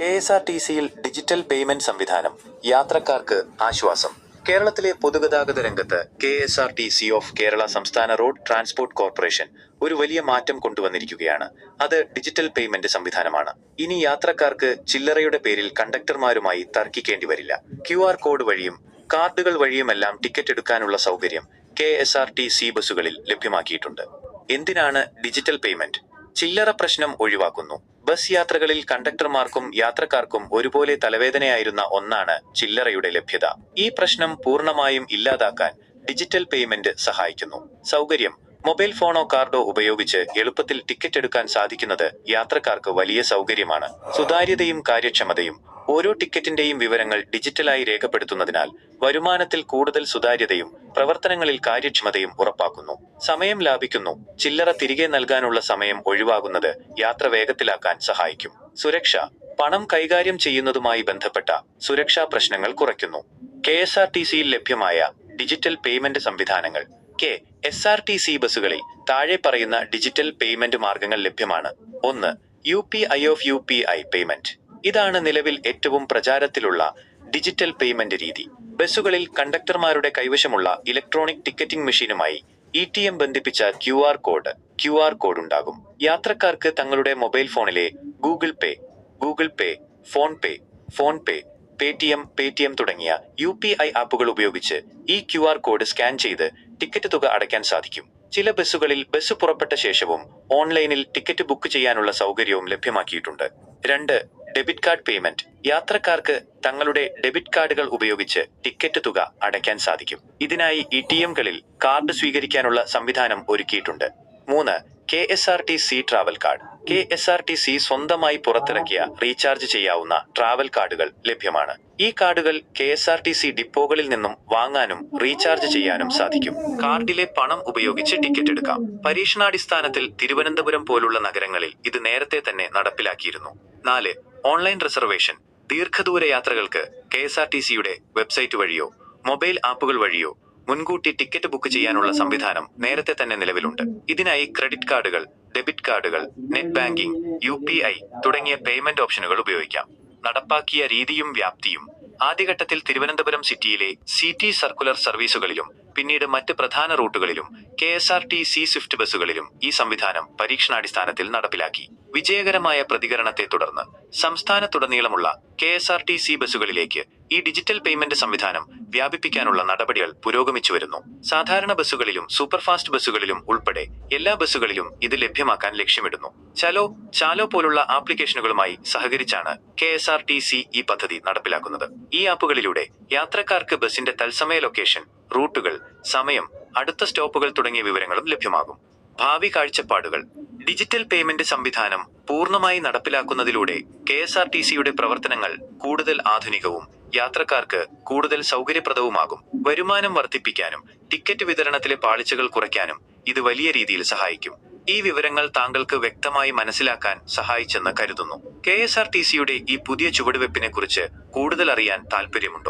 K S R T സിയിൽ digital payment സംവിധാനം. യാത്രക്കാർക്ക് ആശ്വാസം. കേരളത്തിലെ പൊതുഗതാഗത രംഗത്ത് K S R T C of Kerala സംസ്ഥാന റോഡ് ട്രാൻസ്പോർട്ട് കോർപ്പറേഷൻ ഒരു വലിയ മാറ്റം കൊണ്ടുവന്നിരിക്കുകയാണ്. അത് ഡിജിറ്റൽ പേയ്മെന്റ് സംവിധാനമാണ്. ഇനി യാത്രക്കാർക്ക് ചില്ലറയുടെ പേരിൽ കണ്ടക്ടർമാരുമായി തർക്കിക്കേണ്ടി വരില്ല. ക്യു ആർ കോഡ് വഴിയും കാർഡുകൾ വഴിയുമെല്ലാം ടിക്കറ്റ് എടുക്കാനുള്ള സൗകര്യം K S R T C ബസ്സുകളിൽ ലഭ്യമാക്കിയിട്ടുണ്ട്. എന്തിനാണ് ഡിജിറ്റൽ പേയ്മെന്റ്? ചില്ലറ പ്രശ്നം ഒഴിവാക്കുന്നു. ബസ് യാത്രകളിൽ കണ്ടക്ടർമാർക്കും യാത്രക്കാർക്കും ഒരുപോലെ തലവേദനയായിരുന്ന ഒന്നാണ് ചില്ലറയുടെ ലഭ്യത. ഈ പ്രശ്നം പൂർണമായും ഇല്ലാതാക്കാൻ ഡിജിറ്റൽ പേയ്മെന്റ് സഹായിക്കുന്നു. സൗകര്യം മൊബൈൽ ഫോണോ കാർഡോ ഉപയോഗിച്ച് എളുപ്പത്തിൽ ടിക്കറ്റ് എടുക്കാൻ സാധിക്കുന്നത് യാത്രക്കാർക്ക് വലിയ സൗകര്യമാണ്. സുതാര്യതയും കാര്യക്ഷമതയും ഓരോ ടിക്കറ്റിന്റെയും വിവരങ്ങൾ ഡിജിറ്റലായി രേഖപ്പെടുത്തുന്നതിനാൽ വരുമാനത്തിൽ കൂടുതൽ സുതാര്യതയും പ്രവർത്തനങ്ങളിൽ കാര്യക്ഷമതയും ഉറപ്പാക്കുന്നു. സമയം ലാഭിക്കുന്നു. ചില്ലറ തിരികെ നൽകാനുള്ള സമയം ഒഴിവാകുന്നത് യാത്ര വേഗത്തിലാക്കാൻ സഹായിക്കും. സുരക്ഷ. പണം കൈകാര്യം ചെയ്യുന്നതുമായി ബന്ധപ്പെട്ട സുരക്ഷാ പ്രശ്നങ്ങൾ കുറയ്ക്കുന്നു. കെ എസ് ആർ ടി സിയിൽ ലഭ്യമായ ഡിജിറ്റൽ പേയ്മെന്റ് സംവിധാനങ്ങൾ. K. S R T C ബസ്സുകളിൽ താഴെ പറയുന്ന ഡിജിറ്റൽ പേയ്മെന്റ് മാർഗങ്ങൾ ലഭ്യമാണ്. ഒന്ന് U P I of U P I payment. ഇതാണ് നിലവിൽ ഏറ്റവും പ്രചാരത്തിലുള്ള ഡിജിറ്റൽ പേയ്മെന്റ് രീതി. ബസ്സുകളിൽ കണ്ടക്ടർമാരുടെ കൈവശമുള്ള ഇലക്ട്രോണിക് ടിക്കറ്റിംഗ് മെഷീനുമായി ഇ ടി എം ബന്ധിപ്പിച്ച Q R code Q R code ഉണ്ടാകും. യാത്രക്കാർക്ക് തങ്ങളുടെ മൊബൈൽ ഫോണിലെ Google Pay Google Pay PhonePe PhonePe Paytm Paytm തുടങ്ങിയ യു പി ഐ ആപ്പുകൾ ഉപയോഗിച്ച് ഈ ക്യു ആർ കോഡ് സ്കാൻ ചെയ്ത് ടിക്കറ്റ് തുക അടയ്ക്കാൻ സാധിക്കും. ചില ബസ്സുകളിൽ ബസ് പുറപ്പെട്ട ശേഷവും ഓൺലൈനിൽ ടിക്കറ്റ് ബുക്ക് ചെയ്യാനുള്ള സൗകര്യവും ലഭ്യമാക്കിയിട്ടുണ്ട്. രണ്ട് ഡെബിറ്റ് കാർഡ് പേയ്മെന്റ്. യാത്രക്കാർക്ക് തങ്ങളുടെ ഡെബിറ്റ് കാർഡുകൾ ഉപയോഗിച്ച് ടിക്കറ്റ് തുക അടയ്ക്കാൻ സാധിക്കും. ഇതിനായി ഇ ടി എംകളിൽ കാർഡ് സ്വീകരിക്കാനുള്ള സംവിധാനം ഒരുക്കിയിട്ടുണ്ട്. മൂന്ന് K S R T C travel card. K S R T C സ്വന്തമായി പുറത്തിറക്കിയ റീചാർജ് ചെയ്യാവുന്ന ട്രാവൽ കാർഡുകൾ ലഭ്യമാണ്. ഈ കാർഡുകൾ K S R T C ഡിപ്പോകളിൽ നിന്നും വാങ്ങാനും റീചാർജ് ചെയ്യാനും സാധിക്കും. കാർഡിലെ പണം ഉപയോഗിച്ച് ടിക്കറ്റ് എടുക്കാം. പരീക്ഷണാടിസ്ഥാനത്തിൽ തിരുവനന്തപുരം പോലുള്ള നഗരങ്ങളിൽ ഇത് നേരത്തെ തന്നെ നടപ്പിലാക്കിയിരുന്നു. നാല് ഓൺലൈൻ റിസർവേഷൻ ദീർഘദൂര യാത്രകൾക്ക് കെ എസ് ആർ ടി സിയുടെ വെബ്സൈറ്റ് വഴിയോ മൊബൈൽ ആപ്പുകൾ വഴിയോ മുൻകൂട്ടി ടിക്കറ്റ് ബുക്ക് ചെയ്യാനുള്ള സംവിധാനം നേരത്തെ തന്നെ നിലവിലുണ്ട്. ഇതിനായി ക്രെഡിറ്റ് കാർഡുകൾ ഡെബിറ്റ് കാർഡുകൾ നെറ്റ് ബാങ്കിംഗ് യു തുടങ്ങിയ പേയ്മെന്റ് ഓപ്ഷനുകൾ ഉപയോഗിക്കാം. നടപ്പാക്കിയ രീതിയും വ്യാപ്തിയും ആദ്യഘട്ടത്തിൽ തിരുവനന്തപുരം സിറ്റിയിലെ സി ടി സർക്കുലർ സർവീസുകളിലും പിന്നീട് മറ്റ് പ്രധാന റൂട്ടുകളിലും K S R T C swift ബസ്സുകളിലും ഈ സംവിധാനം പരീക്ഷണാടിസ്ഥാനത്തിൽ നടപ്പിലാക്കി. വിജയകരമായ പ്രതികരണത്തെ തുടർന്ന് സംസ്ഥാനത്തുടനീളമുള്ള K S R T C ബസ്സുകളിലേക്ക് ഈ ഡിജിറ്റൽ പേയ്മെന്റ് സംവിധാനം വ്യാപിപ്പിക്കാനുള്ള നടപടികൾ പുരോഗമിച്ചു വരുന്നു. സാധാരണ ബസ്സുകളിലും സൂപ്പർഫാസ്റ്റ് ബസ്സുകളിലും ഉൾപ്പെടെ എല്ലാ ബസ്സുകളിലും ഇത് ലഭ്യമാക്കാൻ ലക്ഷ്യമിടുന്നു. ചലോ ചാലോ പോലുള്ള ആപ്ലിക്കേഷനുകളുമായി സഹകരിച്ചാണ് K S R T C ഈ പദ്ധതി നടപ്പിലാക്കുന്നത്. ഈ ആപ്പുകളിലൂടെ യാത്രക്കാർക്ക് ബസിന്റെ തത്സമയ ലൊക്കേഷൻ റൂട്ടുകൾ സമയം അടുത്ത സ്റ്റോപ്പുകൾ തുടങ്ങിയ വിവരങ്ങളും ലഭ്യമാകും. ഭാവി കാഴ്ചപ്പാടുകൾ ഡിജിറ്റൽ പേയ്മെന്റ് സംവിധാനം പൂർണമായി നടപ്പിലാക്കുന്നതിലൂടെ കെ എസ് ആർ ടി സിയുടെ പ്രവർത്തനങ്ങൾ കൂടുതൽ ആധുനികവും യാത്രക്കാർക്ക് കൂടുതൽ സൗകര്യപ്രദവുമാകും. വരുമാനം വർദ്ധിപ്പിക്കാനും ടിക്കറ്റ് വിതരണത്തിലെ പാളിച്ചകൾ കുറയ്ക്കാനും ഇത് വലിയ രീതിയിൽ സഹായിക്കും. ഈ വിവരങ്ങൾ താങ്കൾക്ക് വ്യക്തമായി മനസ്സിലാക്കാൻ സഹായിച്ചെന്ന് കരുതുന്നു. കെ എസ് ആർ ടി സിയുടെ ഈ പുതിയ ചുവടുവെപ്പിനെ കുറിച്ച് കൂടുതൽ അറിയാൻ താല്പര്യമുണ്ടോ